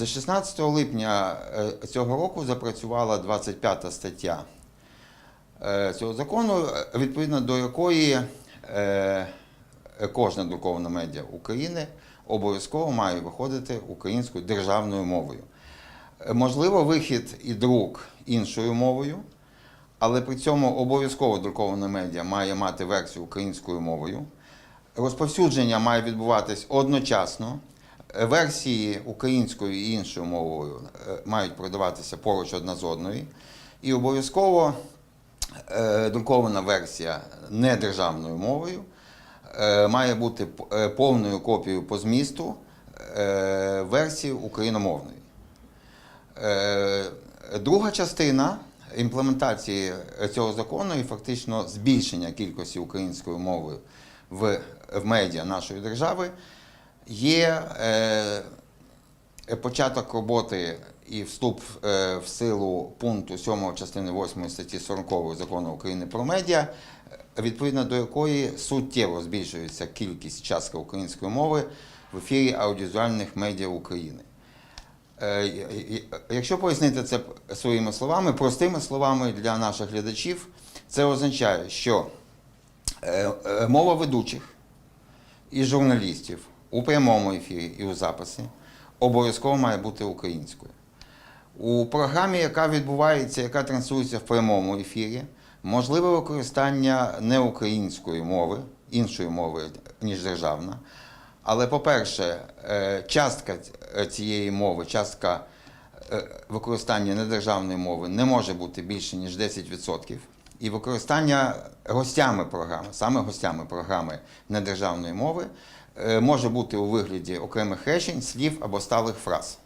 З 16 липня е, цього року запрацювала 25 стаття е, цього закону, е, відповідно до якої кожна друкована медіа України обов'язково має виходити українською державною мовою. Можливо, вихід і друк іншою мовою, але при цьому обов'язково друкована медіа має мати версію українською мовою. Розповсюдження має відбуватись одночасно. Е, Версії українською і іншою мовою е, мають продаватися поруч одна з одною. І обов'язково е, друкована версія недержавною мовою е, має бути повною копією по змісту версії україномовної. Друга частина імплементації цього закону і фактично збільшення кількості української мови в медіа нашої держави є е, початок роботи і вступ е, в силу пункту 7 частини 8 статті 40 закону України про медіа, е, відповідно до якої суттєво збільшується кількість частка української мови в ефірі аудіовізуальних медіа України. Е, Якщо пояснити це своїми словами, простими словами для наших глядачів, це означає, що е, е, мова ведучих і журналістів у прямому ефірі і у записі обов'язково має бути українською. У програмі, яка відбувається, яка транслюється в прямому ефірі, можливе використання неукраїнської мови, іншої мови, ніж державна. Але, по-перше, е, частка цієї мови, частка е, використання недержавної мови не може бути більше, ніж 10%. І використання гостями програми, саме гостями програми недержавної мови, е, може бути у вигляді окремих речень, слів або сталих фраз.